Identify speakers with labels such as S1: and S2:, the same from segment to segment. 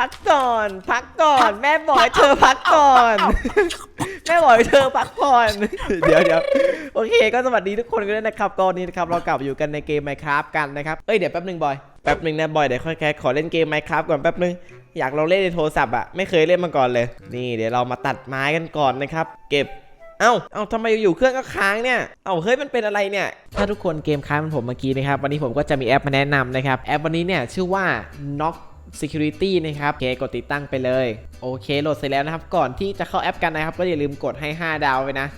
S1: พักก่อน พักก่อน แม่บอกให้เธอพักก่อน แม่บอกให้เธอพักก่อน เดี๋ยวเดี๋ยวโอเค ก็สวัสดีทุกคนกันด้วยนะครับก็วันนี้นะครับเรากลับมาอยู่กันในเกม Minecraft กันนะครับ เอ้ยเดี๋ยวแป๊บนึงบอย แป๊บนึงนะบอยเดี๋ยวค่อยแค่ขอเล่นเกม Minecraft ก่อนแป๊บนึง อยากลองเล่นในโทรศัพท์อะไม่เคยเล่นมาก่อนเลย นี่เดี๋ยวเรามาตัดไม้กันก่อนนะครับ เก็บเอ้า เอ้าทำไมอยู่เครื่องก็ค้างเนี่ย เอ้า เฮ้ย มันเป็นอะไรเนี่ย ถ้าทุกคนเกมค้างเหมันผมเมื่อกี้นะครับ วันนี้ผมก็จะมีแอปมาแนะนำนะครับ แอปวันนี้เนี่ยชื่อว่า Knock Security นะครับโอเคกดติดตั้งไปเลย โอเคโหลดเสร็จแล้วนะครับ ก่อนที่จะเข้าแอปกันนะครับ ก็อย่าลืมกดให้ 5 ดาวไว้นะ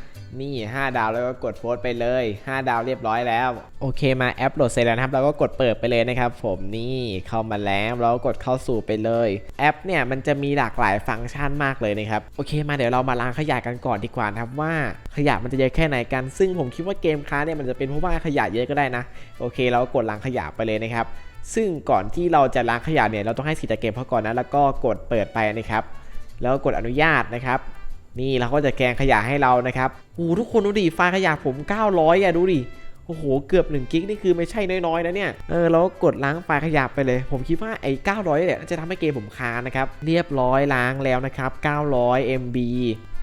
S1: นี่ 5 ดาวแล้วก็กดโพสต์ไปเลย 5 ดาวเรียบร้อยแล้ว โอเคมาแอปโหลดเสร็จแล้วนะครับเราก็กดเปิดไปเลยนะครับ ผมนี่เข้ามาแล้วเราก็กดเข้าสู่ไปเลย แอปเนี่ยมันจะมีหลากหลายฟังก์ชันมากเลยนะครับโอเคมาเดี๋ยวเรามาล้างขยะกันก่อนดีกว่านะครับว่าขยะมันจะเยอะแค่ไหนกัน ซึ่งผมคิดว่าเกมค้าเนี่ยมันจะเป็นเพราะว่าขยะเยอะก็ได้นะ โอเค เราก็กดล้างขยะไปเลยนะครับ ซึ่งก่อนที่เราจะล้างขยะเนี่ยเราต้องให้สิทธิ์จเกมเขาก่อนนะแล้วก็กดเปิดไปนะครับ แล้วกดอนุญาตนะครับ นี่เราก็จะแกงขยะให้เรานะครับโอ้หทุกคนดูดิไฟล์ขยะผม 900อะดูดิโอ้โหเกือบ1กิกนี่คือไม่ใช่น้อยๆนะเนี่ยเออเราก็กดล้างไฟล์ขยะไปเลย ผมคิดว่าไอ้900เนี่ยน่าจะทำให้เกมผมค้างนะครับเรียบร้อยล้างแล้วนะครับ 900 MB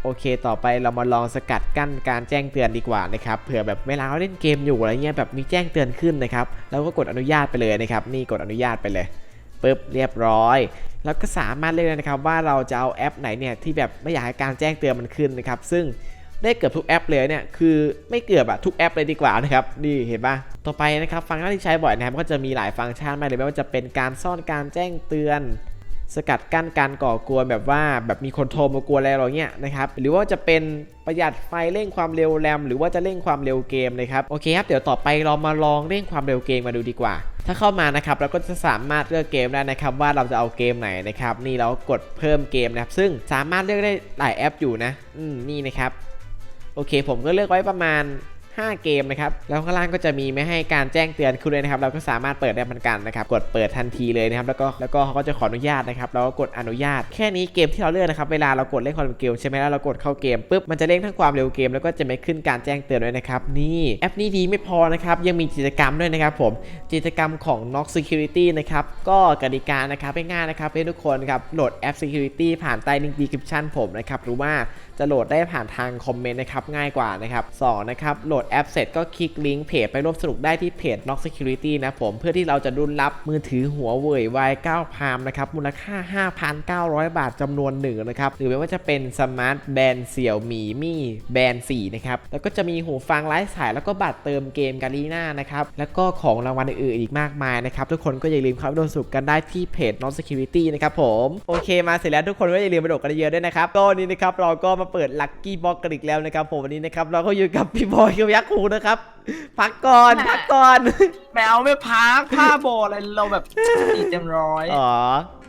S1: โอเค ต่อไปเรามาลองสกัดกั้นการแจ้งเตือนดีกว่านะครับ เผื่อแบบเวลาเราเล่นเกมอยู่อะไรเงี้ยแบบมีแจ้งเตือนขึ้นนะครับแล้วก็กดอนุญาตไปเลยนะครับ นี่กดอนุญาตไปเลยปึ๊บเรียบร้อย แล้วก็สามารถเลือกนะครับว่าเราจะเอาแอปไหนเนี่ยที่แบบไม่อยากให้การแจ้งเตือนมันขึ้นนะครับ ซึ่งได้เกือบทุกแอปเลยเนี่ย คือไม่เกือบอะทุกแอปเลยดีกว่านะครับ นี่เห็นปะต่อไปนะครับ ฟังก์ชันที่ใช้บ่อยนะครับ ก็จะมีหลายฟังก์ชันมากเลยไม่ว่าจะเป็นการซ่อนการแจ้งเตือน สกัดกั้นการก่อกวนแบบว่าแบบมีคนโทรมากวนอะไรเราเงี้ยนะครับหรือว่าจะเป็นประหยัดไฟเร่งความเร็วแรม หรือว่าจะเร่งความเร็วเกมนะครับโอเคครับเดี๋ยวต่อไปเรามาลองเร่งความเร็วเกมมาดูดีกว่า ถ้าเข้ามานะครับเราก็จะสามารถเลือกเกมได้นะครับ ว่าเราจะเอาเกมไหนนะครับนี่เรากดเพิ่มเกมนะครับ ซึ่งสามารถเลือกได้หลายแอปอยู่นะอืมนี่นะครับโอเค ผมก็เลือกไว้ประมาณ 5 เกมนะครับ แล้วข้างล่างก็จะมีไม่ให้การแจ้งเตือนคุณเลยนะครับ เราก็สามารถเปิดได้เหมือนกันนะครับ กดเปิดทันทีเลยนะครับ แล้วก็แล้วก็เขาก็จะขออนุญาตนะครับ เราก็กดอนุญาต แค่นี้เกมที่เราเลือกนะครับ เวลาเรากดเล่นความเร็วเกมใช่ไหมแล้วเรากดเข้าเกมปุ๊บ มันจะเร่งทั้งความเร็วเกม แล้วก็จะไม่ขึ้นการแจ้งเตือนด้วยนะครับ นี่แอปนี้ดีไม่พอนะครับ ยังมีกิจกรรมด้วยนะครับผม กิจกรรมของ Knox Security นะครับ ก็กติกานะครับง่ายๆนะครับให้ทุกคนครับ โหลดแอป Security ผ่านใต้ลิงก์ description ผมนะครับ หรือว่าจะโหลดได้ผ่านทางคอมเมนต์นะครับ ง่ายกว่านะครับสองนะครับ โหลดแอปเสร็จก็คลิกลิงก์เพจไปร่วมสนุกได้ที่เพจ Knox Security นะผม เพื่อที่เราจะรุ่นรับมือถือหัวเว่ย Y9 Prime นะครับ มูลค่า 5,900 บาทจำนวนหนึ่งนะครับ หรือไม่ว่าจะเป็นสมาร์ทแบนด์เสี่ยวหมีมี่แบนด์4นะครับ แล้วก็จะมีหูฟังไร้สายแล้วก็บัตรเติมเกมกาลีน่านะครับ แล้วก็ของรางวัลอื่นอีกมากมายนะครับ ทุกคนก็อย่าลืมเข้าไปร่วมสนุกกันได้ที่เพจ Knox Security นะครับผมโอเคมาเสร็จแล้วทุกคนก็อย่าลืมมาโดดกันเยอะด้วยนะครับก็วันนี้นะครับเราก็มาเปิดลัคกี้บ็อกกันอีกแล้วนะครับผมวันนี้นะครับเราก็อยู่กับพี่บอยกับยักษ์คูนะครับ พักก่อนพักก่อน
S2: แมวไม่พักผ้าโบอะไรเราแบบสี่เต็มร้อย
S1: อ๋อ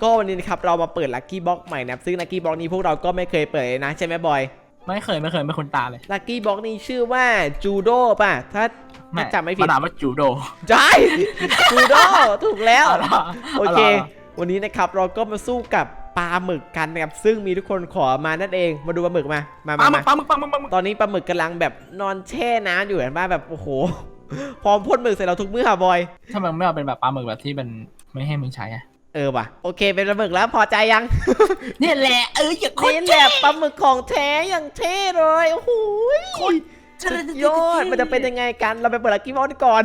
S1: ก็วันนี้นะครับเรามาเปิดลัคกี้บ็อกใหม่นะครับซึ่งลัคกี้บ็อกนี้พวกเราก็ไม่เคยเปิดเลยนะใช่ไหมบอย
S2: ไม่เคยไม่เคยไม่คุ้นตาเลย
S1: ลัคกี้บ็อกนี้ชื่อว่าจูโดป่ะ ถ้าถ้าจำไม่ผิด
S2: นามว่าจูโด
S1: ใช่จูโดถูกแล้ว
S2: เอาล่ะ
S1: โอเคา
S2: ล่ะ
S1: วันนี้นะครับเราก็มาสู้กับ ปลาหมึกกันนะครับซึ่งมีทุกคนขอมานั่นเองมาดูปลาหมึกมามา
S2: ปลา
S1: มา
S2: หมึ
S1: มาก
S2: ปลาหมึกปลาหมึกปลาหมึก
S1: ตอนนี้ปลาหมึกกำลังแบบนอนแช่น้ำอยู่เห็นป่ะแบบโอ้โหพร้อมพ่นหมึกใส่เราทุกเมื่อบอย
S2: ทำไมไม่เอาเป็นแบบปลาหมึกแบบที่เป็นไม่ให้มึงใช้อะ
S1: เออว่ะโอเคเป็นปลาหมึกแล้วพอใจยัง
S2: เนี่ยแหละเอออย่าโคต
S1: นี่
S2: ร
S1: แหละปลาหมึกของแท้อย่างเท่เลยโอ้โหสุดยอดมันจะเป็นยังไงกันเราไปเปิดลักกี้บอลก่อน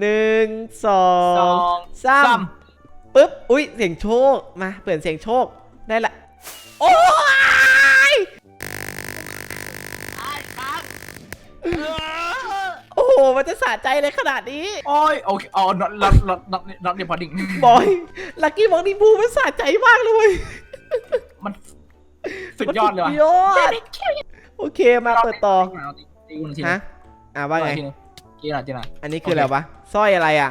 S1: หนึ่งสอ
S2: สองง
S1: สาม ปึ๊บ อุ้ยเสียงโชค มา เปลี่ยนเสียงโชค ได้ละ โอ้ยโอ้โห มันจะสะใจเลยขนาดนี้
S2: โอ้ยโอเคอ๋อ not not not not not recording
S1: บอย ลักกี้บอลนี่บูมันสะใจมากเลยเว้ย
S2: มันสุดยอดเลยว่ะ
S1: สุดยอด โอเค มาเปิดต่อ
S2: ตีกูหนึ่งที
S1: ฮะ อ่าว่าไง
S2: ทีนึงทีหน่อยทีหน่อย
S1: อันนี้คืออะไรวะ สร้อยอะไรอะ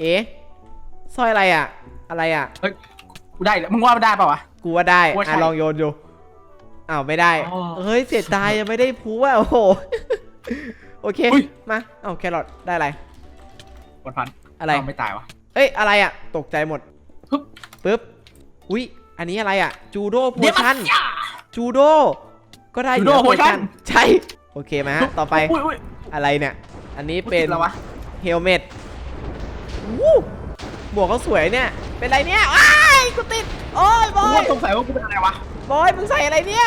S1: เอ๊ะ สร้อยอะไรอะ อะไรอะ
S2: กูได้แล้วมึงว่ามันได้ป่าวะ
S1: กูว่าได้
S2: กูว่าใช่
S1: อะลองโยนดูอ้าวไม่ได้
S2: อ๋อ
S1: เฮ้ยเสียดายยังไม่ได้พูอะโอ้โห โอเค
S2: อุ๊ย
S1: มาเอาแครอทได้อะไร
S2: วันพัน
S1: อะไร
S2: เาไม่ตายวะ
S1: เอ้ยอะไรอะ ตกใจหมด
S2: ปึ๊บ
S1: ปึ๊บ อุ้ยอันนี้อะไรอะ จูโดโพ
S2: เดี๋ยว
S1: ชั่น
S2: จ้า
S1: จูโด ก็ได้อยู่
S2: จูโด
S1: นะ
S2: potion
S1: ใช่ โอเคมาฮะต่อไป
S2: อุ้ยอุ้ย
S1: อะไรเนี่ย อันนี้
S2: กู
S1: เป็
S2: ติ
S1: น
S2: ดแล้ววะ
S1: เฮลเมตวู้ หมวกเขาสวยเนี่ย เป็นไรเนี่ยอ้ายกูติด โอ้ยบ
S2: สงสัยว่ากูเป็นอะไรวะ
S1: บอย มึงใส่อะไรเนี่ย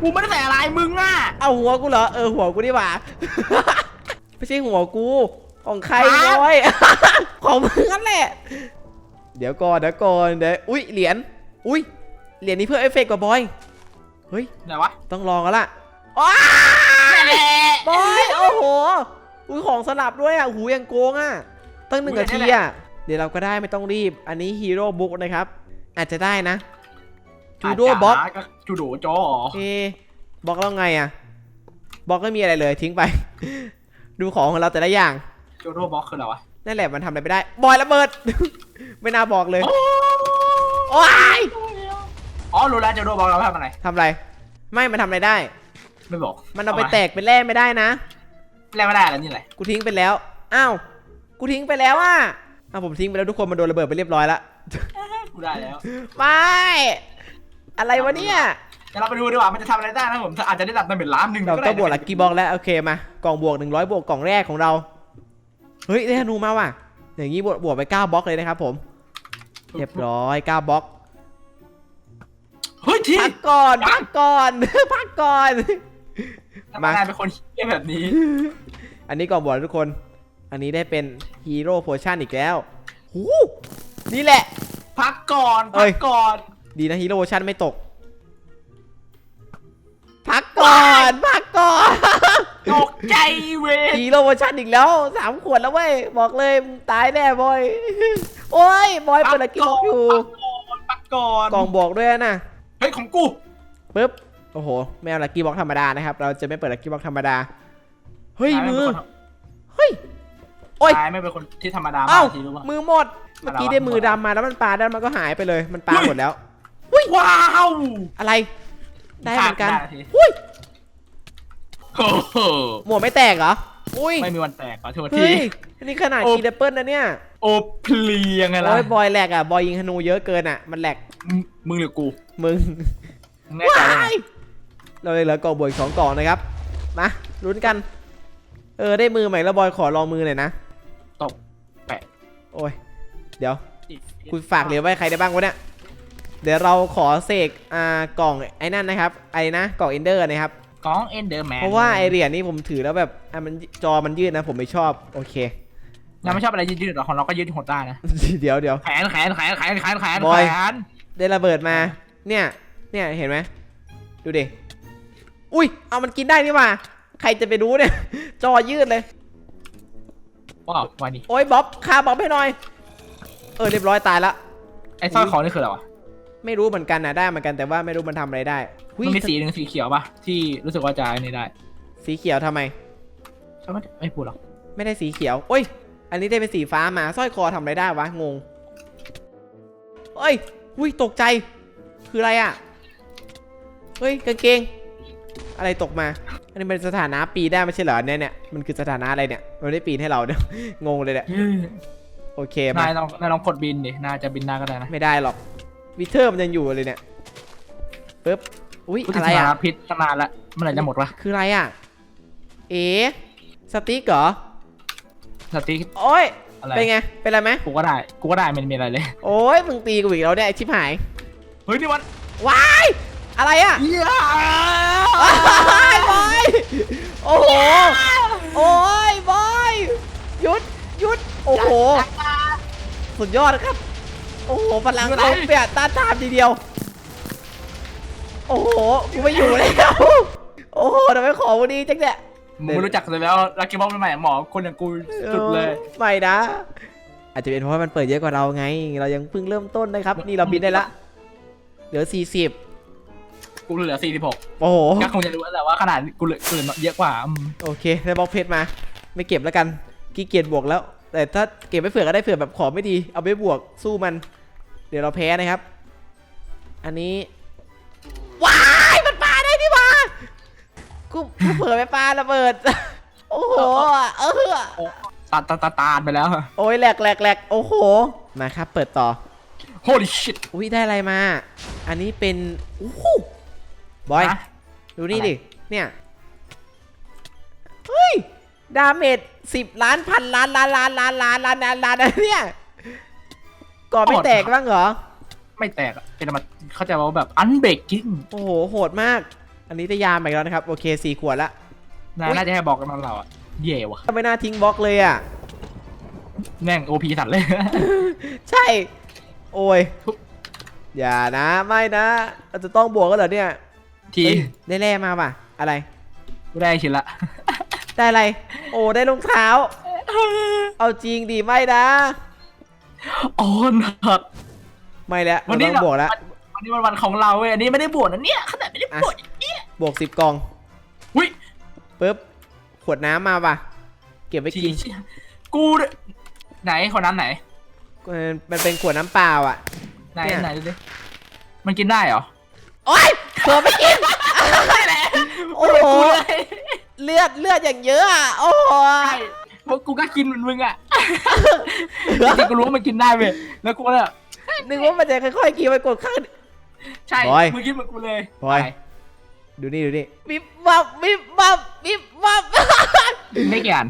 S2: กูไม่ได้ใส่อะไรมึงอะ
S1: เอาหัวกูเหรอ เออหัวกูดีกว่า ไม่ใช่หัวกู ของใคร
S2: ครับ
S1: บอย ของมึงนั่นแหละ เดี๋ยวก่อนเดี๋ยวก่อนเดี๋ยวอุ้ยเหรียญ อุ้ยเหรียญนี้เพื่อเอฟเฟกต์กว่าบอย เฮ้ย
S2: ไหนวะ
S1: ต้องลองแล้วล่ะอ้า
S2: นั่นแหละ
S1: บอย โอ้โห อุ้ยของสลับด้วยอะหูยังโกงอะ ตั้งหนึ่งนาทีอะ เดี๋ยวเราก็ได้ไม่ต้องรีบ อันนี้ฮีโร่บุ๊กนะครับ อาจจะได้นะจูโดบ็อกา
S2: จจะจูโดจอ
S1: เอะบล็อกแล้วไงอะบล็อกไม่มีอะไรเลยทิ้งไป ดูของของเราแต่ละอย่าง
S2: จูโดบ็อกคืออะไรวะ
S1: นั่นแหละมันทำอะไรไม่ได้บอยระเบิด ไม่น่าบอกเลยโอ้ย
S2: อ๋อรู้แล้วจูโดบ็อกเราทำอะไร
S1: ทำอะไร ไม่มันทำอะไรได้
S2: ไม่บอก
S1: มันเอาไปแตกเป็นแร่ไม่ได้นะ
S2: แร่ไม่ได้แล้วนี่แหละ
S1: กูทิ้งไปแล้วอ้าวกูทิ้งไปแล้วอะ อ้าวผมทิ้งไปแล้วทุกคนมันโดนระเบิดไปเรียบร้อยละ
S2: กูได้แล้ว
S1: ไม่อะไรวะเนี่ย
S2: เดี๋ยวเราไปดูดีกว่ามันจะทำอะไรได้นะผมอาจจะได้ตัดเป็นล้านหนึ่ง
S1: เรา
S2: ก็
S1: ต้
S2: ได้
S1: องบวกลักกี้บ็อกแล้วโอเคมากล่องบวก 100 บวกกล่องแรกของเราเฮ้ยได้ธนูมาว่ะ อย่างนี้บวกบวกไป9บล็อกเลยนะครับผมเรียบร้อย9บล็อก
S2: เฮ้ยที
S1: พักก่อนพักก่อน พักก่อน
S2: ทำไมนายเป็นคนเฮี้ยแบบนี้
S1: อันนี้กล่องบวกแล้วทุกคน อันนี้ได้เป็นฮีโร่โพชั่นอีกแล้วหูนี่แหละ
S2: พักก่อน
S1: เอ้
S2: พั
S1: ย
S2: กก่อน
S1: ดีนะฮีโร่โพชั่นไม่ตก พักก่อน พักก่อน
S2: ตกใจเว้ย
S1: ฮีโร่โพชั่นอีกแล้วสามขวดแล้วเว้ย บอกเลยมึงตายแน่บอย โอ้ย บอยเปิดลักกี้บ็อกอยู่
S2: พักก่อน
S1: กล่องบอกด้วยนะ
S2: เฮ้ยของกู
S1: ปึ๊บ โอ้โหไม่เอาลักกี้บ็อกธรรมดานะครับ เราจะไม่เปิดลักกี้บ็อกธรรมดา เฮ้ย มือ เฮ้ย โอ้ย
S2: นายไม่เป็นคนที่ธรรมดา
S1: เอ้ามา
S2: กทีรู้ป่ะ
S1: มือหมด เมื่อกี้
S2: อะไรวะ
S1: ได้มือดำมาแล้วมันปลาได้วมันก็หายไปเลย มันปลา
S2: เฮ้ย
S1: หมดแล้ว
S2: ว้าว
S1: อะไร ได้เหมือนกัน
S2: ขาดไม่ได้ที
S1: อุ้ย
S2: โอ้โห
S1: หมวกไม่แตกเหรอ อุ้ย
S2: ไม่มีวันแตกขอโทษที
S1: เฮ้ยอันนี้ขนาด
S2: โอ้
S1: กีดับเปิลนะเนี่ย
S2: โอเพลียงไงล่ะ
S1: โอ้ยบอยแหลกอะ บอยยิงธนูเยอะเกินอะ มันแหลก
S2: มึงมึงหรือกู
S1: มึง
S2: มึงแน่ใจได้ไง
S1: ว้ายเราเลยเหลือกล่องบวกอีกสองกล่องนะครับ มาลุ้นกัน เออได้มือใหม่แล้วบอยขอลองมือหน่อยนะ
S2: ตบแปะ
S1: โอ้ย เดี๋ยว คุณฝากเหลือไว้ใครได้บ้างวะเนี่ย เดี๋ยวเราขอเสกอ่ากล่องไอ้นั่นนะครับ ไอ้นะกล่องเอนเดอร์นะครับ
S2: กองเอนเดอร์แมน
S1: เพราะว่าไอเหรียญนี่ผมถือแล้วแบบอะมันจอมันยืดนะผมไม่ชอบ โอเค
S2: ยังไม่ชอบอะไรยืดๆหรอกของเราก็ยืดหดได้นะ
S1: เดี๋ยวเดี๋ยว
S2: แขนแขนแขนแขนแขนแขน
S1: บอย
S2: แขน
S1: ได้ระเบิดมา เนี่ย เนี่ยเห็นไหมดูดิ อุ้ย เอามันกินได้นี่หว่า ใครจะไปรู้เนี่ย จอยืดเลย
S2: ว้าววันนี้
S1: โอ้ยบ๊อบฆ่าบ๊อบให้หน่อย เออเรียบร้อยตายละ
S2: ไอ้สร้อยคอนี่คืออะไรวะ
S1: ไม่รู้เหมือนกันนะได้เหมือนกันแต่ว่าไม่รู้มันทำอะไรได้หุ้ย
S2: มันมีสีหนึ่งสีเขียวป่ะที่รู้สึกว่าจะอันนี้ได้
S1: สีเขียวทำไม
S2: ใช่ไหมไม่พูดหรอก
S1: ไม่ได้สีเขียวโอ้ย อันนี้ได้เป็นสีฟ้ามาสร้อยคอทำอะไรได้วะงงเอ้ยหุ้ยตกใจ คืออะไรอะ เฮ้ยกางเกง อะไรตกมา อันนี้เป็นสถานะปีนได้ไม่ใช่เหรอเนี่ยเนี่ยมันคือสถานะอะไรเนี่ยมันได้ปีนให้เราเนี่ยงงเลยเนี่ยโอเคมานา
S2: ยลองนายลองกดบินดินายจะบินได้ก็ได้นะ
S1: ไม่ได้หรอกวิเทอร์มันยังอยู่เลยเนี่ยปึ๊บอุ้ย
S2: พูดถึ
S1: อะ
S2: ง
S1: ไร
S2: ส
S1: อะ
S2: ถานะพิษตั้งนานละเมื่อไหร่จะหมดวะ
S1: คืออะไรอะ เอ๋สติ๊กเหรอ
S2: สติ๊ก
S1: โอ้ย
S2: อะไร
S1: เป็นไงเป็นไรไหม
S2: กูก็ได้กูก็ได้มันมีอะไรเลย
S1: โอ้ยมึงตีกูอีกแล้วเนี่ยไอ้ชิบหาย
S2: เฮ้ยนี่มัน
S1: ว้ายอะไรอะ
S2: เหี้ย
S1: ว้ายบอย โอ้โห โอ้ยบอยหยุดหยุด โอ้โห สุดยอดครับ โอ้โหพลังเขาเปียต้านทานทีเดียว โอ้โห กูไม่อยู่แล้ว โอ้โหทำไมของวันนี้จังเนี่ย
S2: มึงไม่รู้จักเลยแล้วลักกี้บ็อกใหม่หมอคนอย่างกูสุดเลย
S1: ออไม่นะ อาจจะเป็นเพราะว่ามันเปิดเยอะกว่าเราไง เรายังเพิ่งเริ่มต้นนะครับ นี่เราบินได้ละ เหลือ 40
S2: กูเหลือ46
S1: โอ้โห
S2: ก็คงจะรู้แล้วแหละว่าขนาดกูเหลือกูเหลือเยอะกว่าอืม
S1: โอเคได้บล็อกเพชรมา ไม่เก็บแล้วกันขี้เกียจบวกแล้ว แต่ถ้าเก็บไม่เผื่อก็ได้เผื่อแบบของไม่ดี เอาไปบวกสู้มัน เดี๋ยวเราแพ้นะครับ อันนี้ ว้ายมันปาได้นี่หว่ากูกูเผื่อไปปาระเบิด โอ้โห เออ
S2: ตาตาตาตาดไปแล้ว
S1: โอ้ยแหลกแหลกแหลกโอ้โห มาครับ เปิดต่อ
S2: holy shit
S1: อุ้ยได้อะไรมา อันนี้เป็นอู้หู บอย
S2: ฮะ
S1: ดูนี่
S2: อะไร
S1: ดิ เนี่ย เฮ้ย ดาเมจสิบล้านพันล้านล้านล้านล้านล้านล้านล้านล้านอะไรเนี่ยก่อนไม่แตกบ้างเหรอ
S2: ไม่แตกอะเป็นมันเข้าใจว่าแบบอันเบรกกิ้ง
S1: โอ้โห โหดมาก อันนี้จะยามไปแล้วนะครับ โอเคสี่ขวดละ
S2: น่า
S1: อุ๊ย
S2: น่าจะให้บอกกันมาเราอะเย่ว่ะ
S1: ไม่น่าทิ้งบล็อกเลยอะ
S2: แม่งโอพีสัตว์เลย
S1: ใช่ โอ้ย อย่านะ ไม่นะ เราจะต้องบวกกันเหรอเนี่ย
S2: ที
S1: เอ้ยได้แร่มาป่ะ อะไร
S2: ไม่ได้ชิ้นละ
S1: ได้อะไร โอ้ได้รองเท้า เอาจริงดีไม่นะ
S2: อ๋อหนัก
S1: ไม่แล้ว
S2: วั
S1: เรา
S2: นนี้
S1: ต้องบวกแล้ว
S2: วันนี้มันวันของเราเว้ยอันนี้ไม่ได้บวชนะเนี่ยขนาดไม่ได้บวชเนี่ย
S1: บวกสิบกล่อง
S2: อุ้ย
S1: ปุ๊บขวดน้ำมาป่ะ เก็บไว้
S2: ที
S1: กิน
S2: กูเนี่ยไหนคนนั้นไหน
S1: มันมันเป็นขวดน้ำเปล่าอะ
S2: ไหน
S1: เนี่ย
S2: ไหนดูดิมันกินได้เหรอ
S1: โอ๊ย เธอไม่กินโอ้โห
S2: กูเลย
S1: เลือดเลือดอย่างเยอะอะโอ้โห
S2: ใช่เพราะกูก็กินเหมือนมึงอะจริงๆกูรู้ว่ามันกินได้เว้ยแล้วกูก็เลย
S1: นึกว่ามันจะค่อยๆกินไปกดข้าง
S2: ใช่
S1: บอย
S2: มึงกินเหมือนกูเลย
S1: บอยดูนี่ดูนี่วิบวับวิบวับวิบวับ
S2: ไม่กี่อัน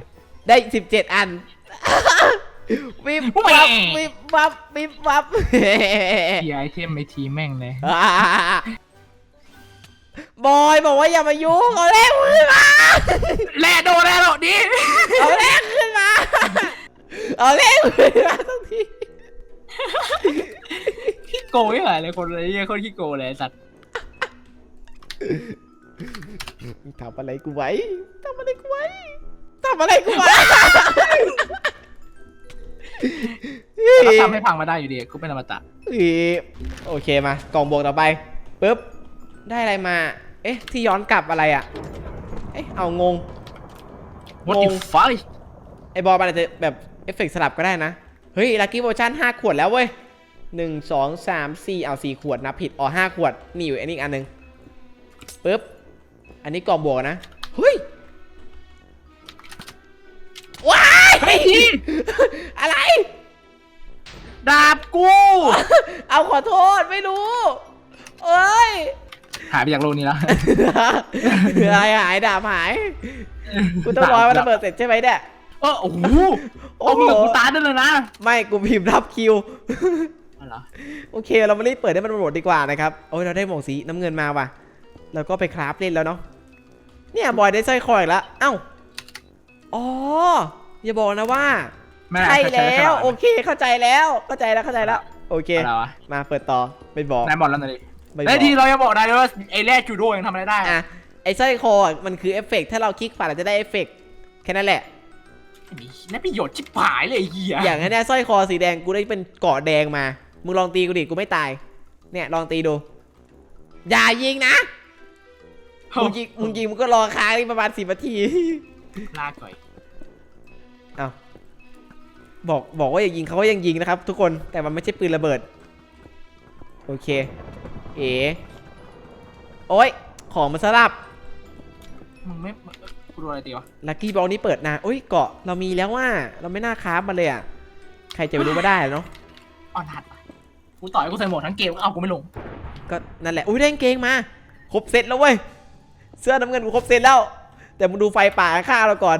S1: ได้สิบเจ็ดอันวิบวับวิบวับวิบวับ
S2: ทีไอเทมไอทีแม่งเลย
S1: บอยบอกว่าอย่ามายุ่งเอาแรกขึ้นมา
S2: แล่โดนแล้วเหรอดิ
S1: เอาแรกขึ้นมา เอาแรกขึ้นมาสักที
S2: ขี้โกงไม่หายเลยคนเลยเหี้ยคนขี้โกงเลยไอ้สัตว์
S1: ทำอะไรกูไว้ทำอะไรกูไว้ทำอะไรกูไว้
S2: ก็ทำให้พังมาได้อยู่ดีกูเป็นอมตะ
S1: อีโอเคมากล่องบวกต่อไปปุ๊บ ได้อะไรมา เอ๊ะ ที่ย้อนกลับอะไรอะ เอ๊ะ เอางง
S2: What
S1: ง
S2: the
S1: ง
S2: fuck
S1: ไอบอลมันอาจจะแบบเอฟเฟกต์สลับก็ได้นะ เฮ้ย ลั c กี้โ t ชั่น5ขวดแล้วเว้ยหนึ่งสองสามสี่เอาสี่ขวดนับผิด อ๋อห้าขวด นี่อยู่อันนี้อีกอันหนึ่งปุ๊บ อันนี้กล่องบวกนะ เฮ้ย ว้าย
S2: เฮ้ย
S1: อะไร
S2: ดาบกู
S1: เอาขอโทษไม่รู้ เอ้ย
S2: หายไปจากโลกนี้แล้ว
S1: อะไรหายดาบหาย กูต้องรอให้มันระเบิดเสร็จใช่ไหมเนี่ย
S2: เออโอ้โห
S1: โอ้
S2: โอ้
S1: โห
S2: โหกูตายได้เลยนะ
S1: ไม่กูพิมพ์รับคิว
S2: อ๋อเหรอ
S1: โอเคเรามารีบเปิดให้มันหมดดีกว่านะครับ โอ้ยเราได้หมวกสีน้ำเงินมาว่ะเราก็ไปคราฟเล่นแล้วเนาะ เนี่ยบอยได้สร้อยคออีกแล้วเอ้า อ๋อ อย่าบอกนะว่า
S2: ไม่
S1: ใช่
S2: ใช่
S1: แล้ว
S2: ใช่
S1: โอเคเข้าใจแล้ว เข้าใจแล้วเข้าใจแล้ว โอเค
S2: อะไรวะ
S1: มาเปิดต่อไม่บอก
S2: นายบอกแล้วนะดิ
S1: ไม่บ
S2: ไอ้
S1: อก
S2: ยทีเรายังบอกได้เลยว่าไอ้แร่จูโดยังทำอะไรได้
S1: อะไอ้สร้อยคออะมันคือเอฟเฟกต์ถ้าเราคลิกขวาเราจะได้เอฟเฟกต์แค่นั้นแหละ
S2: นี่นั่นประโยชน์ชิบหายเลยไอ้เหี้ย
S1: อย่างนี้นสร้อยคอสีแดงกูได้เป็นเกาะแดงมา มึงลองตีกูดิกูไม่ตาย เนี่ยลองตีดู อย่ายิงนะ มึงยิงมึงยิงมึงก็รอค้างนี่ประมาณสิบนาที
S2: ลาก่อย
S1: เอาบอกบอกว่าอย่ายิงเขาก็ยังยิงนะครับ ทุกคนแต่มันไม่ใช่ปืนระเบิด โอเค เอ๋โอ้ยของมันสลับ
S2: มึงไม่กูโดนอะไรตีวะ
S1: ลัคกี้บอลนี้เปิดนานโอ้ยเกาะเรามีแล้วว่า เราไม่น่าค้าบมันเลยอะ ใครจะไปรู้ว่าได้เนาะ
S2: อ่อนหัดว่ะกูต่อยกูใส่หมวกทั้งเกมเอากูไม่ลง
S1: ก็นั่นแหละ อุ้ยได้กางเกงมา ครบเซตแล้วเว้ย เสื้อน้ำเงินกูครบเซตแล้ว แต่มึงดูไฟป่าฆ่าเราก่อน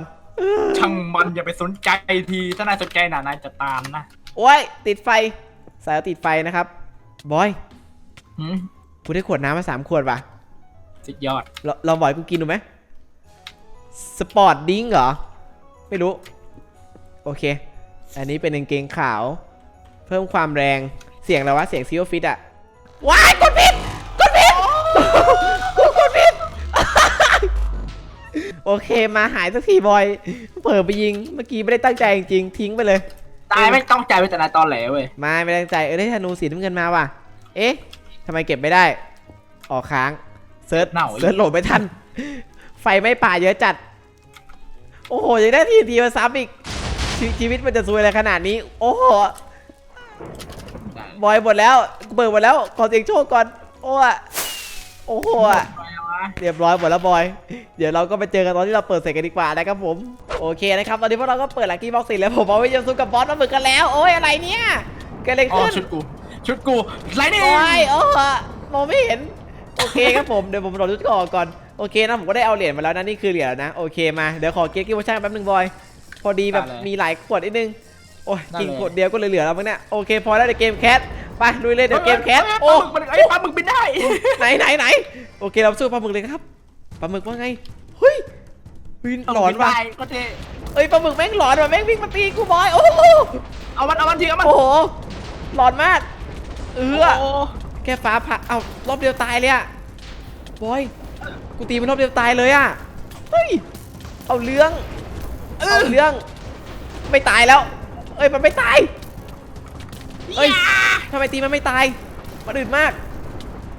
S2: ช่างมันอย่าไปสนใจทีถ้านายสนใจน่ะนายจะตามนะ
S1: โอ้ยติดไฟ สายติดไฟนะครับ บอย
S2: หืม
S1: กูได้ขวดน้ำมาสามขวดว่ะ
S2: สุดยอด
S1: เราเราบ่อยกูกินดูไหมสปอร์ตดิ้งเหรอ ไม่รู้ โอเค อันนี้เป็นกางเกงขาว เพิ่มความแรงเสียงอะไรวะเสียงซีโอฟิตอะว้ายกดผิดกดผิดกดผิด โอเคมาหายสักทีบอยเผลอไปยิงเมื่อกี้ไม่ได้ตั้งใจจริงๆทิ้งไปเลย
S2: ตายไม่ต้องใจไปแต่นายตอนแหลเว้ย
S1: ไม่ไม่ได้ตั้งใจเออได้ธนูสีน้ำเงินมาว่ะ เอ๊ะ ทำไมเก็บไม่ได้ ออกค้าง เซิร์ช
S2: เน่า
S1: เซิร์ชโหลดไม่ทัน ไฟไม่ป่าเยอะจัด โอ้โห ยังได้ทีทีมาซ้ำอีกชชีวิตมันจะซวยอะไรขนาดนี้ โอ้โห บอยหมดแล้วกูเปิดหมดแล้ว ขอเสียงโชคก่อน โอ้อะโอ้โหอะ เรียบร้อยหมดแล้วบอย เดี๋ยวเราก็ไปเจอกันตอนที่เราเปิดเสร็จกันดีกว่านะครับผม โอเคนะครับ ตอนนี้พวกเราก็เปิดลักกี้บ็อกซ์เสร็จแล้วผมเอาไว้จะสู้กับบอสมาเหมือนกันแล้ว โอ้ยอะไรเนี่ยเกิดอะไร
S2: อ๋อ
S1: ขึ้น
S2: ชุดกู ชุดกูไรนี่
S1: โอ้ยโอ้มองไม่เห็น โอเคครับผม เดี๋ยวผมรอชุดก่อนก่อน โอเคนะผมก็ได้เอาเหรียญมาแล้วนะนี่คือเหรียญแล้วนะ โอเคมา เดี๋ยวขอเก็บกิฟต์ชั่นแป๊บนึงบอย พอดีแบบมีหลายขวดนิดนึง โอ้ยกินขวดเดียวก็เหลือๆแล้วมั้งเนี่ย โอเคพอแล้วเดี๋ยวเกมแคทไปลุยเลยเดี๋ยวเกมแคส
S2: โอ้
S1: โอ้
S2: ปลาหมึกมันไอ้ยปลาหมึกบินได้
S1: ไหนไหนไหน โอเคเราสู้ปลาหมึกเลยครับ ปลาหมึกว่าไง เฮ้ยวินหลอนว่ะ
S2: ได้ก็เท่
S1: เอ้ยปลาหมึกแม่งหลอนว่ะแม่งวิ่งมาตีกูบอย โอ้โห
S2: เอามันเอามันทีเอามัน
S1: โอ้โหหลอนมาก เออ
S2: โอ้
S1: แค่ฟ้าผ่าเอารอบเดียวตายเลยอะบอยกูตีมันรอบเดียวตายเลยอะเฮ้ยเอาเรื่องเอาเรื่องไม่ตายแล้ว เอ้ยมันไม่ตายเอ้ยทำไมตีมันไม่ตายมันอื่นมาก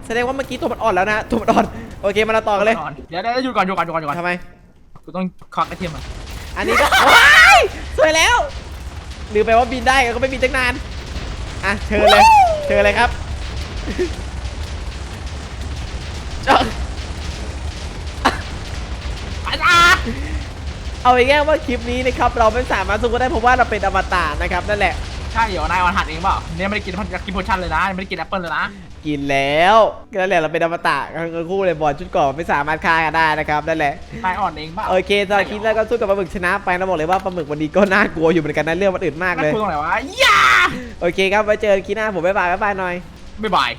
S1: แสดงว่าเมื่อกี้ตัวมันอ่อนแล้วนะ ตัวมันอ่อน โอเค มาเราต่อกันเลย
S2: เดี๋ยวเดี๋ยวหยุดก่อนหยุดก่อนหยุดก่อนหยุดก่อน
S1: ทำไม
S2: กูต้องควักไอเทมอะ
S1: อันนี้ก็ว้ายสวยแล้วลืมไปว่าบินได้ก็ไม่บินตั้งนาน อะ เชิญเลย เชิญเลยครับจ้ะ
S2: อาจารย์
S1: เอาง่ายๆว่าคลิปนี้นะครับเราไม่สามารถสู้กันได้เพราะว่าเราเป็นอมตะนะครับนั่นแหละ
S2: ใช่เดี๋ยวนายวันหัดเองเปล่าเนี่ยไม่ได้กินอยากกินโพชั่นเลยนะ ไม่ได้กินแอปเปิลเลยนะ
S1: กินแล้วนั่นแหละเราเป็นอมตะกันคู่เลยบอลชุดเก่อนไม่สามารถฆ่ากันได้นะครับนั่นแหละ
S2: นายอ่อนเองเปล่า
S1: โอเคสำหรับคลิปแรกก็สู้กับปลาหมึกชนะไปนะบอกเลยว่าปลาหมึกวันนี้ก็น่ากลัวอยู่เหมือนกันนะเรื่องมันอื่นมาก
S2: น่า
S1: เลย
S2: คุยตรงไหนวะย่า
S1: โอเคครับไว้เจอกันคลิปหน้าผมบ๊ายบายบ๊ายบายหน่อย
S2: บ๊ายบาย